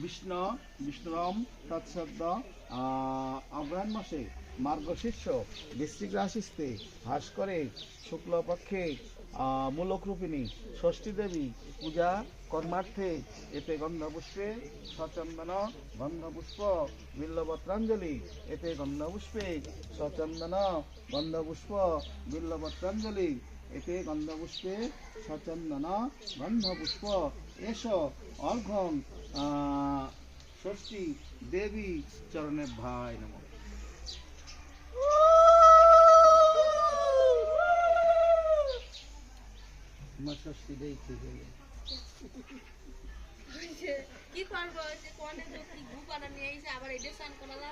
বিষ্ণু বিষ্ণুরম তৎসদ্য অগ্রাণ মাসে মার্গশীর্ষ বৃশ্চিক রাশিস্তে হাস করে শুক্লপক্ষে মূলকরূপিণী, ষষ্ঠী দেবী, পূজা কর্মার্থে এতে গন্ধপুষ্পে সচন্দন গন্ধপুষ্প, বিল্লবত্রাঞ্জলি, এতে গন্ধপুষ্পে সচন্দন গন্ধপুষ্প, বিল্লবত্রাঞ্জলি, এতে গন্ধপুষ্পে সচন্দন গন্ধপুষ্প। এস অর্ঘ্যং ষষ্ঠী দেবী চরণে ভাই নম। কি করব? যে কোনে তো কি গু পানা নিয়ে আবার এটা স্নান করালাম।